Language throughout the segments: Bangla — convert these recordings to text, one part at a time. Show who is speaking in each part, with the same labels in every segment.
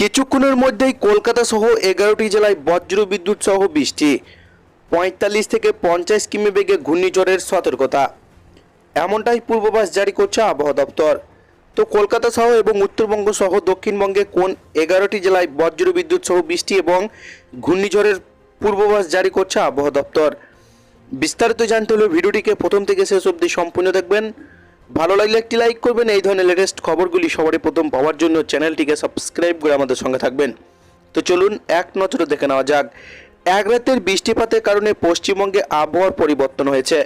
Speaker 1: কিছুক্ষণের মধ্যেই কলকাতা সহ এগারোটি জেলায় বজ্র বিদ্যুৎ সহ বৃষ্টি। পঁয়তাল্লিশ থেকে পঞ্চাশ কিমি বেগে ঘূর্ণিঝড়ের সতর্কতা। এমনটাই পূর্বাভাস জারি করছে আবহাওয়া দপ্তর। তো কলকাতা সহ এবং উত্তরবঙ্গ সহ দক্ষিণবঙ্গে কোন এগারোটি জেলায় বজ্র বিদ্যুৎ সহ বৃষ্টি এবং ঘূর্ণিঝড়ের পূর্বাভাস জারি করছে আবহাওয়া দপ্তর? বিস্তারিত জানতে হলে ভিডিওটিকে প্রথম থেকে শেষ অবধি সম্পূর্ণ দেখবেন। ভালো লাগলে একটি লাইক করবেন। এই ধরনের লেটেস্ট খবরগুলি সবারই প্রথম পাওয়ার জন্য চ্যানেলটিকে সাবস্ক্রাইব করে আমাদের সঙ্গে থাকবেন। তো চলুন, এক নজরে দেখে নেওয়া যাক। এক রাতের বৃষ্টিপাতের কারণে পশ্চিমবঙ্গে আবহাওয়ার পরিবর্তন হয়েছে।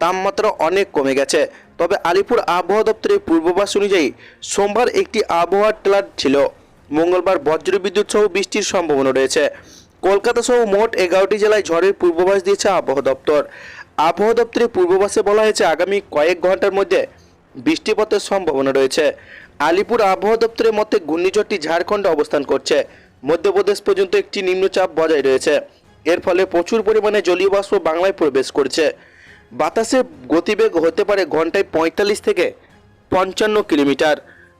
Speaker 1: তাপমাত্রা অনেক কমে গেছে। তবে আলিপুর আবহাওয়া দপ্তরের পূর্বাভাস অনুযায়ী সোমবার একটি আবহাওয়ার ট্লাট ছিল। মঙ্গলবার বজ্রবিদ্যুৎ সহ বৃষ্টির সম্ভাবনা রয়েছে। কলকাতা সহ মোট এগারোটি জেলায় ঝড়ের পূর্বাভাস দিয়েছে আবহাওয়া দপ্তর। আবহাওয়া দপ্তরের পূর্বাভাসে বলা হয়েছে, আগামী কয়েক ঘণ্টার মধ্যে বৃষ্টিপাতের সম্ভাবনা রয়েছে। আলিপুর আবহাওয়া দপ্তরের মতে ঘূর্ণিঝড়টি ঝাড়খণ্ডে অবস্থান করছে। মধ্যপ্রদেশ পর্যন্ত একটি নিম্নচাপ বজায় রয়েছে। এর ফলে প্রচুর পরিমাণে জলীয় বাষ্প বাংলায় প্রবেশ করছে। বাতাসে গতিবেগ হতে পারে ঘন্টায় পঁয়তাল্লিশ থেকে পঞ্চান্ন কিলোমিটার।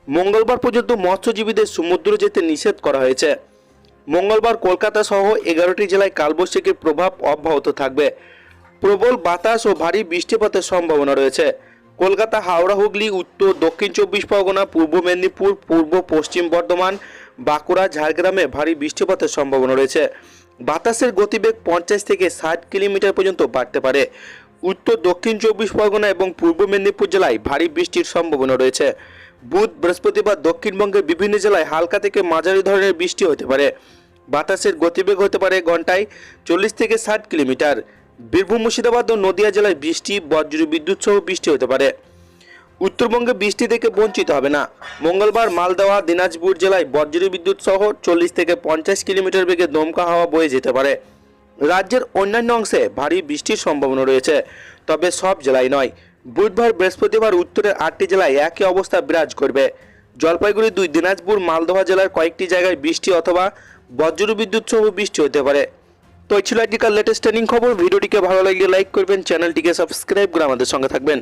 Speaker 1: মঙ্গলবার পর্যন্ত মৎস্যজীবীদের সমুদ্র যেতে নিষেধ করা হয়েছে। মঙ্গলবার কলকাতা সহ এগারোটি জেলায় কালবৈশাখীর প্রভাব অব্যাহত থাকবে। প্রবল বাতাস ও ভারী বৃষ্টিপাতের সম্ভাবনা রয়েছে। কলকাতা, হাওড়া, হুগলি, উত্তর, দক্ষিণ চব্বিশ পরগনা, পূর্ব মেদিনীপুর, পূর্ব পশ্চিম বর্ধমান, বাঁকুড়া, ঝাড়গ্রামে ভারী বৃষ্টিপাতের সম্ভাবনা রয়েছে। বাতাসের গতিবেগ পঞ্চাশ থেকে ষাট কিলোমিটার পর্যন্ত বাড়তে পারে। উত্তর, দক্ষিণ চব্বিশ পরগনা এবং পূর্ব মেদিনীপুর জেলায় ভারী বৃষ্টির সম্ভাবনা রয়েছে। বুধ, বৃহস্পতিবার দক্ষিণবঙ্গের বিভিন্ন জেলায় হালকা থেকে মাঝারি ধরনের বৃষ্টি হতে পারে। বাতাসের গতিবেগ হতে পারে ঘন্টায় চল্লিশ থেকে ষাট কিলোমিটার। বীরভূম, মুর্শিদাবাদ ও নদিয়া জেলায় বৃষ্টি, বজ্র বিদ্যুৎ সহ বৃষ্টি হতে পারে। উত্তরবঙ্গে বৃষ্টি থেকে বঞ্চিত হবে না। মঙ্গলবার মালদহ দিনাজপুর জেলায় বজ্র বিদ্যুৎ সহ চল্লিশ থেকে পঞ্চাশ কিলোমিটার বেগে দমকা হাওয়া বয়ে যেতে পারে। রাজ্যের অন্যান্য অংশে ভারী বৃষ্টির সম্ভাবনা রয়েছে, তবে সব জেলায় নয়। বুধবার বৃহস্পতিবার উত্তরের আটটি জেলায় একই অবস্থা বিরাজ করবে। জলপাইগুড়ি দুই, দিনাজপুর, মালদহ জেলার কয়েকটি জায়গায় বৃষ্টি অথবা বজ্র বিদ্যুৎ সহ বৃষ্টি হতে পারে। তো এই ছিল আজকের লেটেস্ট ট্রেনিং খবর। ভিডিওটিকে ভালো লাগলে লাইক করবেন চ্যানেলটিকে সাবস্ক্রাইব করে আমাদের সঙ্গে থাকবেন।